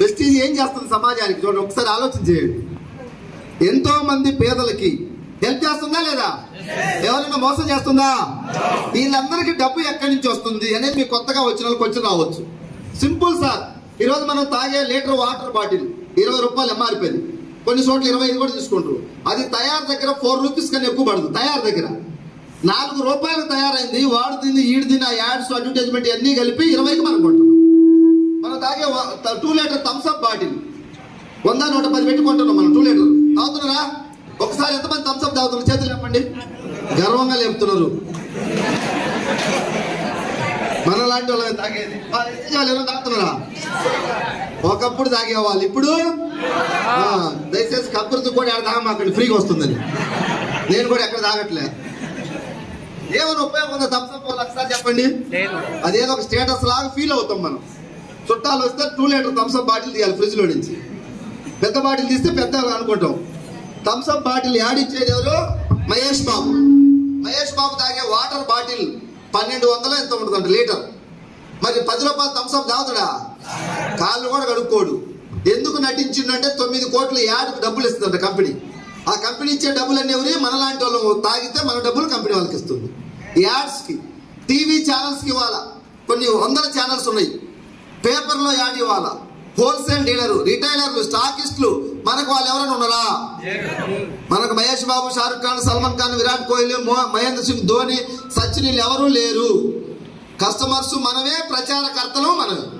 Vestige ఏం చేస్తుంది సమాజానికి? చూడండి ఒకసారి ఆలోచన చేయండి. ఎంతో మంది పేదలకి హెల్ప్ చేస్తుందా లేదా? ఎవరైనా మోసం చేస్తుందా? వీళ్ళందరికీ డబ్బు ఎక్కడి నుంచి వస్తుంది అనేది మీకు కొత్తగా వచ్చిన వాళ్ళకి వచ్చి రావచ్చు. సింపుల్ సార్ ఈరోజు మనం తాగే లీటర్ వాటర్ బాటిల్ ఇరవై రూపాయలు ఎంఆర్పీది కొన్ని చోట్ల ఇరవై ఐదు కూడా తీసుకుంటారు. అది తయారు దగ్గర ఫోర్ రూపీస్ కన్నా ఎక్కువ పడదు తయారు దగ్గర. నాలుగు రూపాయలు తయారైంది వాడు తింది ఈడు తిని ఆ యాడ్స్ అడ్వర్టైజ్మెంట్ అన్నీ కలిపి ఇరవైకి మనం కొంటున్నాం తాగే టూ లీటర్ థమ్స్అప్ బాటిల్. వంద నూట పది పెట్టి కొంటున్నాం మనం టూ లీటర్ తాగుతున్నారా? ఒకసారి ఎంతమంది థమ్స్అప్ తాగుతున్నారు? చేతులు చెప్పండి. గర్వంగా లేపుతున్నారు. మన లాంటి వాళ్ళమే తాగేది. ఎవరైనా తాగుతున్నారా? ఒకప్పుడు తాగేవాళ్ళు. ఇప్పుడు? ఆ, దయచేసి కక్కుర్తి కూడా ఎక్కడ తాగమాకండి ఫ్రీగా వస్తుందని. నేను కూడా ఎక్కడ తాగట్లే. ఏమైనా ఉపయోగం ఉందా? థమ్స్అప్ వాళ్ళు ఒకసారి చెప్పండి. అదేదో ఒక స్టేటస్ లాగా ఫీల్ అవుతాం మనం. చుట్టాలు వస్తే టూ లీటర్ థమ్స్అప్ బాటిల్ తీయాలి ఫ్రిడ్జ్లో నుంచి. పెద్ద బాటిల్ తీస్తే పెద్ద అనుకుంటాం. థమ్స్అప్ బాటిల్ యాడిచ్చేది ఎవరు? మహేష్ బాబు. మహేష్ బాబు తాగే వాటర్ బాటిల్ పన్నెండు వందలు ఎంత ఉంటుందంట? లీటర్ మరి పది రూపాయలు థమ్స్అప్ తాగుతాడా? కాళ్ళు కూడా కడుక్కోడు. ఎందుకు నటించిండంటే తొమ్మిది కోట్లు యాడ్కు డబ్బులు ఇస్తుందంట కంపెనీ ఆ కంపెనీ ఇచ్చే డబ్బులు అన్ని ఎవరి? మనలాంటి వాళ్ళు. తాగితే మన డబ్బులు కంపెనీ వాళ్ళకి ఇస్తుంది. యాడ్స్కి టీవీ ఛానల్స్కి ఇవ్వాలా? కొన్ని వందల ఛానల్స్ ఉన్నాయి. పేపర్లో యాడ్ ఇవ్వాలా. హోల్సేల్ డీలర్ రిటైలర్లు స్టాకిస్టులు మనకు వాళ్ళు ఎవరైనా ఉన్నారా? మనకు మహేష్ బాబు షారుఖ్ ఖాన్ సల్మాన్ ఖాన్ విరాట్ కోహ్లీ మో- మహేంద్ర సింగ్ ధోని సచిన్ ఎవరూ లేరు. కస్టమర్స్ మనమే ప్రచారకర్తలు మనమే.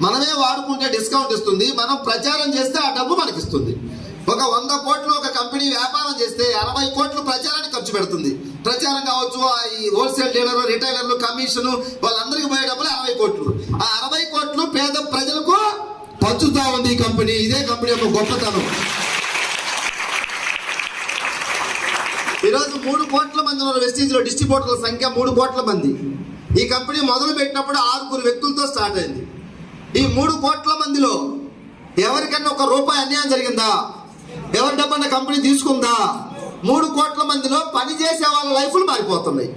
మనమే వాడుకుంటే డిస్కౌంట్ ఇస్తుంది. మనం ప్రచారం చేస్తే ఆ డబ్బు మనకి ఇస్తుంది ఒక వంద కోట్లు ఒక కంపెనీ వ్యాపారం చేస్తే అరవై కోట్లు ప్రచారానికి ఖర్చు పెడుతుంది. ప్రచారం కావచ్చు ఆ ఈ హోల్సేల్ డీలర్ రిటైలర్లు కమిషన్ వాళ్ళందరికీ పోయే డబ్బులు అరవై కోట్లు. ఆ అరవై కోట్లు పేద ప్రజలకు పంచుతా ఉంది ఈ కంపెనీ ఇదే గొప్పతనం. ఈరోజు మూడు కోట్ల మంది ఉన్నారు వెస్టీజ్ డిస్ట్రిబ్యూటర్ల సంఖ్య మూడు కోట్ల మంది. ఈ కంపెనీ మొదలు పెట్టినప్పుడు ఆరుగురు వ్యక్తులతో స్టార్ట్ అయింది. ఈ మూడు కోట్ల మందిలో ఎవరికన్నా ఒక రూపాయి అన్యాయం జరిగిందా? ఎవరి డబ్బన్న కంపెనీ తీసుకుందా? మూడు కోట్ల మందిలో పని చేసే వాళ్ళ లైఫ్లు మారిపోతున్నాయి.